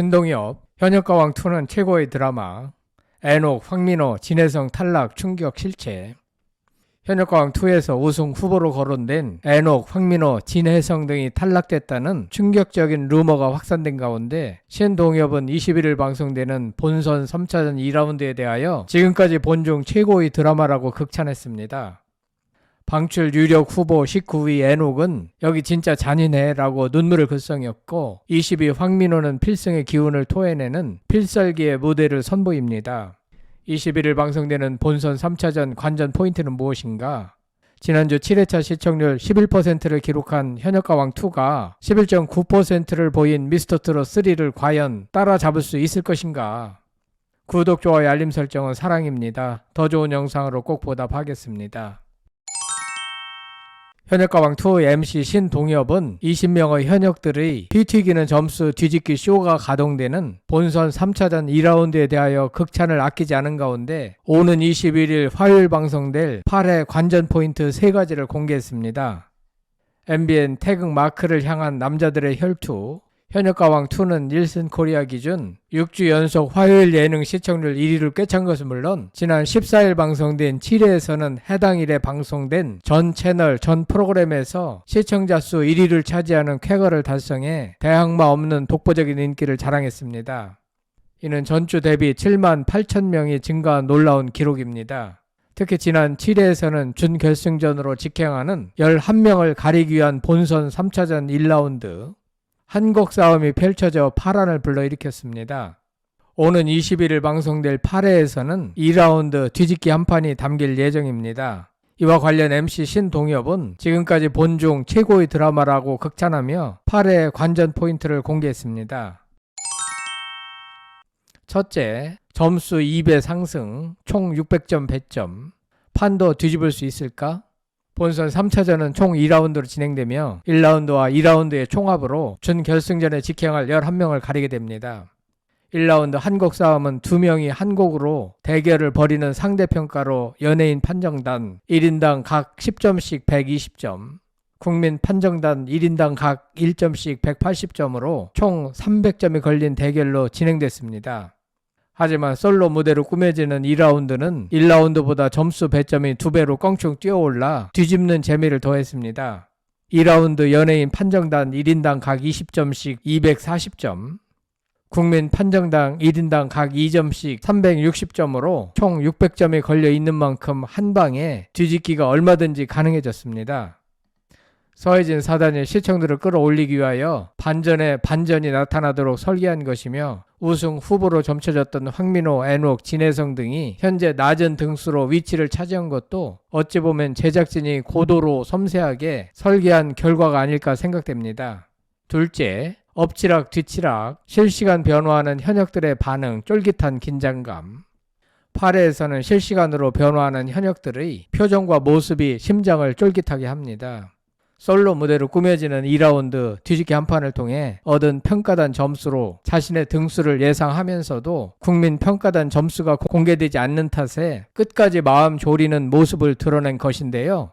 신동엽, 현역가왕2는 최고의 드라마, 애녹, 황민호, 진혜성 탈락 충격 실체, 현역가왕2에서 우승 후보로 거론된 애녹, 황민호, 진혜성 등이 탈락됐다는 충격적인 루머가 확산된 가운데 신동엽은 21일 방송되는 본선 3차전 2라운드에 대하여 지금까지 본중 최고의 드라마라고 극찬했습니다. 방출 유력 후보 19위 애녹은 여기 진짜 잔인해라고 눈물을 글썽였고 20위 황민호는 필승의 기운을 토해내는 필살기의 무대를 선보입니다. 21일 방송되는 본선 3차전 관전 포인트는 무엇인가? 지난주 7회차 시청률 11%를 기록한 현역가왕2가 11.9%를 보인 미스터트롯 3를 과연 따라잡을 수 있을 것인가? 구독, 좋아요, 알림 설정은 사랑입니다. 더 좋은 영상으로 꼭 보답하겠습니다. 현역가왕2 MC 신동엽은 20명의 현역들의 피 튀기는 점수 뒤집기 쇼가 가동되는 본선 3차전 2라운드에 대하여 극찬을 아끼지 않은 가운데 오는 21일 화요일 방송될 8회 관전 포인트 3가지를 공개했습니다. MBN 태극 마크를 향한 남자들의 혈투 현역가왕 2는 닐슨 코리아 기준 6주 연속 화요일 예능 시청률 1위를 꿰찬 것은 물론 지난 14일 방송된 7회에서는 해당 일에 방송된 전 채널 전 프로그램에서 시청자 수 1위를 차지하는 쾌거를 달성해 대항마 없는 독보적인 인기를 자랑했습니다. 이는 전주 대비 7만 8천 명이 증가한 놀라운 기록입니다. 특히 지난 7회에서는 준결승전으로 직행하는 11명을 가리기 위한 본선 3차전 1라운드 한국 싸움이 펼쳐져 파란을 불러일으켰습니다. 오는 21일 방송될 8회에서는 2라운드 뒤집기 한 판이 담길 예정입니다. 이와 관련 MC 신동엽은 지금까지 본중 최고의 드라마라고 극찬하며 8회 관전 포인트를 공개했습니다. 첫째, 점수 2배 상승, 총 600점 배점. 판도 뒤집을 수 있을까? 본선 3차전은 총 2라운드로 진행되며 1라운드와 2라운드의 총합으로 준결승전에 직행할 11명을 가리게 됩니다. 1라운드 한곡 싸움은 2명이 한 곡으로 대결을 벌이는 상대평가로 연예인 판정단 1인당 각 10점씩 120점, 국민 판정단 1인당 각 1점씩 180점으로 총 300점이 걸린 대결로 진행됐습니다. 하지만 솔로 무대로 꾸며지는 2라운드는 1라운드보다 점수 배점이 2배로 껑충 뛰어올라 뒤집는 재미를 더했습니다. 2라운드 연예인 판정단 1인당 각 20점씩 240점, 국민 판정당 1인당 각 2점씩 360점으로 총 600점이 걸려 있는 만큼 한 방에 뒤집기가 얼마든지 가능해졌습니다. 서해진 사단이 시청률을 끌어올리기 위하여 반전에 반전이 나타나도록 설계한 것이며 우승 후보로 점쳐졌던 황민호, 애녹, 진혜성 등이 현재 낮은 등수로 위치를 차지한 것도 어찌 보면 제작진이 고도로 섬세하게 설계한 결과가 아닐까 생각됩니다. 둘째, 엎치락 뒤치락, 실시간 변화하는 현역들의 반응, 쫄깃한 긴장감. 8회에서는 실시간으로 변화하는 현역들의 표정과 모습이 심장을 쫄깃하게 합니다. 솔로 무대로 꾸며지는 2라운드 뒤집기 한 판을 통해 얻은 평가단 점수로 자신의 등수를 예상하면서도 국민 평가단 점수가 공개되지 않는 탓에 끝까지 마음 졸이는 모습을 드러낸 것인데요.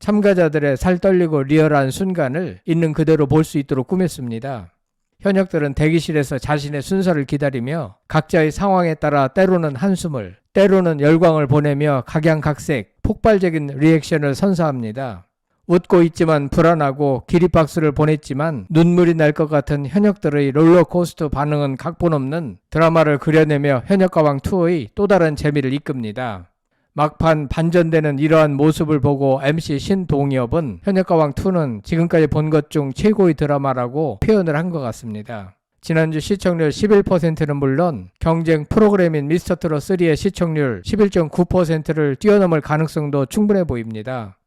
참가자들의 살 떨리고 리얼한 순간을 있는 그대로 볼 수 있도록 꾸몄습니다. 현역들은 대기실에서 자신의 순서를 기다리며 각자의 상황에 따라 때로는 한숨을, 때로는 열광을 보내며 각양각색 폭발적인 리액션을 선사합니다. 웃고 있지만 불안하고 기립박수를 보냈지만 눈물이 날 것 같은 현역들의 롤러코스터 반응은 각본 없는 드라마를 그려내며 현역가왕 2의 또 다른 재미를 이끕니다. 막판 반전되는 이러한 모습을 보고 MC 신동엽은 현역가왕 2는 지금까지 본 것 중 최고의 드라마라고 표현을 한 것 같습니다. 지난주 시청률 11%는 물론 경쟁 프로그램인 미스터트롯 3의 시청률 11.9%를 뛰어넘을 가능성도 충분해 보입니다.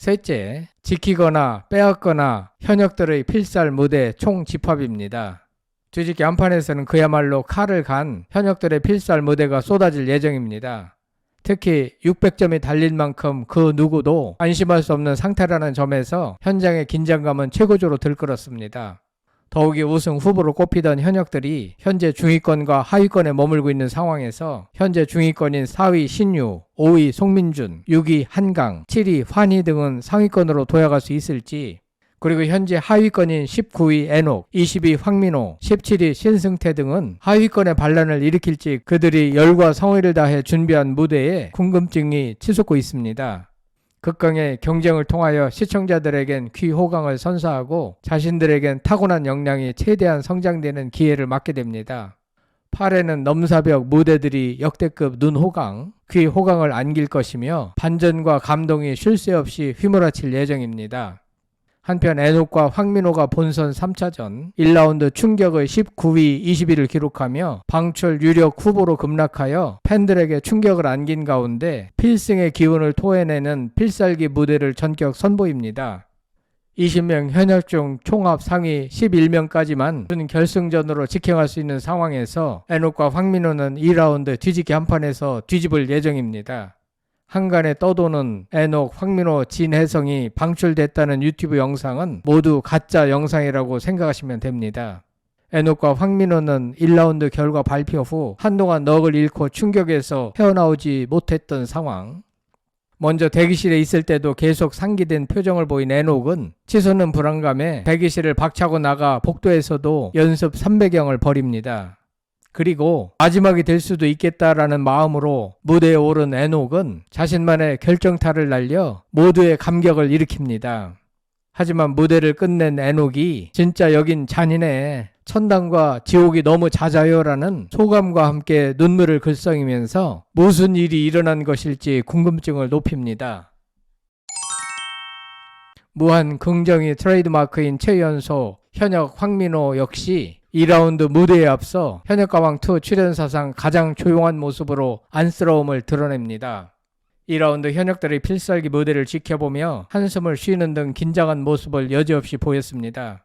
셋째, 지키거나 빼앗거나 현역들의 필살 무대 총 집합입니다. 뒤집기 한판에서는 그야말로 칼을 간 현역들의 필살 무대가 쏟아질 예정입니다. 특히 600점이 달린 만큼 그 누구도 안심할 수 없는 상태라는 점에서 현장의 긴장감은 최고조로 들끓었습니다. 더욱이 우승 후보로 꼽히던 현역들이 현재 중위권과 하위권에 머물고 있는 상황에서 현재 중위권인 4위 신유, 5위 송민준, 6위 한강, 7위 환희 등은 상위권으로 도약할 수 있을지 그리고 현재 하위권인 19위 애녹, 20위 황민호, 17위 신승태 등은 하위권의 반란을 일으킬지 그들이 열과 성의를 다해 준비한 무대에 궁금증이 치솟고 있습니다. 극강의 경쟁을 통하여 시청자들에겐 귀호강을 선사하고 자신들에겐 타고난 역량이 최대한 성장되는 기회를 맞게 됩니다. 8회는 넘사벽 무대들이 역대급 눈호강, 귀호강을 안길 것이며 반전과 감동이 쉴 새 없이 휘몰아칠 예정입니다. 한편 애녹과 황민호가 본선 3차전 1라운드 충격의 19위 20위를 기록하며 방출 유력 후보로 급락하여 팬들에게 충격을 안긴 가운데 필승의 기운을 토해내는 필살기 무대를 전격 선보입니다. 20명 현역 중 총합 상위 11명까지만 준 결승전으로 직행할 수 있는 상황에서 애녹과 황민호는 2라운드 뒤집기 한 판에서 뒤집을 예정입니다. 한간에 떠도는 애녹, 황민호, 진혜성이 방출됐다는 유튜브 영상은 모두 가짜 영상이라고 생각하시면 됩니다. 애녹과 황민호는 1라운드 결과 발표 후 한동안 넋을 잃고 충격에서 헤어나오지 못했던 상황. 먼저 대기실에 있을 때도 계속 상기된 표정을 보인 애녹은 치솟는 불안감에 대기실을 박차고 나가 복도에서도 연습 300경을 벌입니다. 그리고 마지막이 될 수도 있겠다라는 마음으로 무대에 오른 애녹은 자신만의 결정타를 날려 모두의 감격을 일으킵니다. 하지만 무대를 끝낸 애녹이 진짜 여긴 잔인해. 천당과 지옥이 너무 잦아요라는 소감과 함께 눈물을 글썽이면서 무슨 일이 일어난 것일지 궁금증을 높입니다. 무한 긍정이 트레이드마크인 최연소, 현역 황민호 역시 2라운드 무대에 앞서 현역가왕2 출연사상 가장 조용한 모습으로 안쓰러움을 드러냅니다. 2라운드 현역들의 필살기 무대를 지켜보며 한숨을 쉬는 등 긴장한 모습을 여지없이 보였습니다.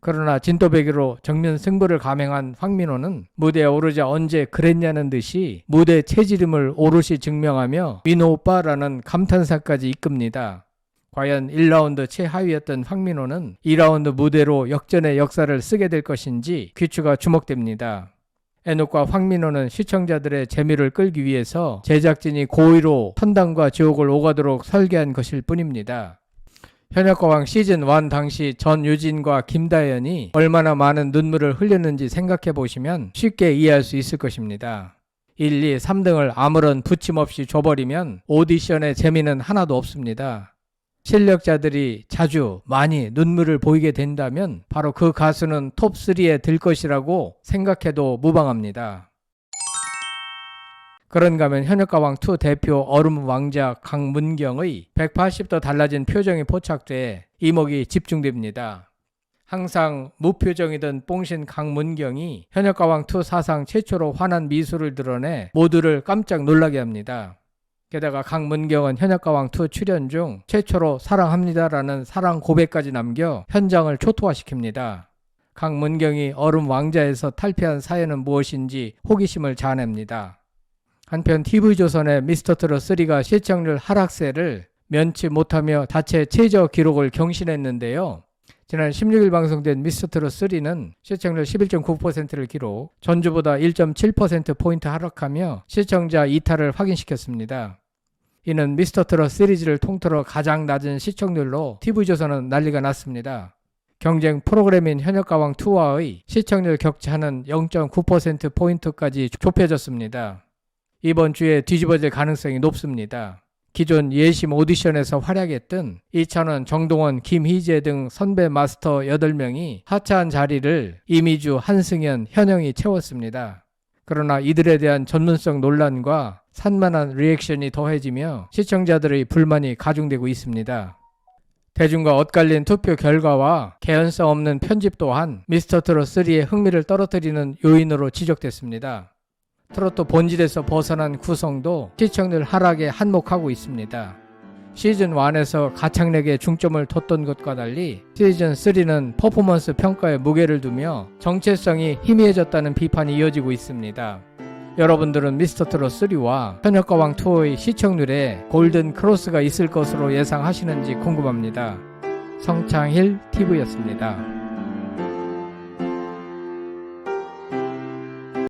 그러나 진또배기로 정면 승부를 감행한 황민호는 무대에 오르자 언제 그랬냐는 듯이 무대 체지름을 오롯이 증명하며 민호 오빠라는 감탄사까지 이끕니다. 과연 1라운드 최하위였던 황민호는 2라운드 무대로 역전의 역사를 쓰게 될 것인지 귀추가 주목됩니다. 애녹과 황민호는 시청자들의 재미를 끌기 위해서 제작진이 고의로 천당과 지옥을 오가도록 설계한 것일 뿐입니다. 현역가왕 시즌1 당시 전유진과 김다현이 얼마나 많은 눈물을 흘렸는지 생각해 보시면 쉽게 이해할 수 있을 것입니다. 1, 2, 3등을 아무런 붙임 없이 줘버리면 오디션의 재미는 하나도 없습니다. 실력자들이 자주 많이 눈물을 보이게 된다면 바로 그 가수는 톱3에 들 것이라고 생각해도 무방합니다. 그런가 하면 현역가왕 2 대표 얼음 왕자 강문경의 180도 달라진 표정이 포착돼 이목이 집중됩니다. 항상 무표정이던 뽕신 강문경이 현역가왕 2 사상 최초로 환한 미소를 드러내 모두를 깜짝 놀라게 합니다. 게다가 강문경은 현역가왕 2 출연 중 최초로 사랑합니다라는 사랑 고백까지 남겨 현장을 초토화시킵니다. 강문경이 얼음 왕자에서 탈피한 사연은 무엇인지 호기심을 자아냅니다. 한편 TV조선의 미스터트롯 3가 시청률 하락세를 면치 못하며 자체 최저 기록을 경신했는데요. 지난 16일 방송된 미스터트롯 3는 시청률 11.9%를 기록, 전주보다 1.7%포인트 하락하며 시청자 이탈을 확인시켰습니다. 이는 미스터트롯 시리즈를 통틀어 가장 낮은 시청률로 TV조선은 난리가 났습니다. 경쟁 프로그램인 현역가왕 2와의 시청률 격차는 0.9%포인트까지 좁혀졌습니다. 이번 주에 뒤집어질 가능성이 높습니다. 기존 예심 오디션에서 활약했던 이찬원, 정동원, 김희재 등 선배 마스터 8명이 하차한 자리를 이미주, 한승현, 현영이 채웠습니다. 그러나 이들에 대한 전문성 논란과 산만한 리액션이 더해지며 시청자들의 불만이 가중되고 있습니다. 대중과 엇갈린 투표 결과와 개연성 없는 편집 또한 미스터 트롯 3의 흥미를 떨어뜨리는 요인으로 지적됐습니다. 트로트 본질에서 벗어난 구성도 시청률 하락에 한몫하고 있습니다. 시즌 1에서 가창력에 중점을 뒀던 것과 달리 시즌 3는 퍼포먼스 평가에 무게를 두며 정체성이 희미해졌다는 비판이 이어지고 있습니다. 여러분들은 미스터트롯 3와 현역가왕 투어의 시청률에 골든 크로스가 있을 것으로 예상하시는지 궁금합니다. 성창힐 TV였습니다.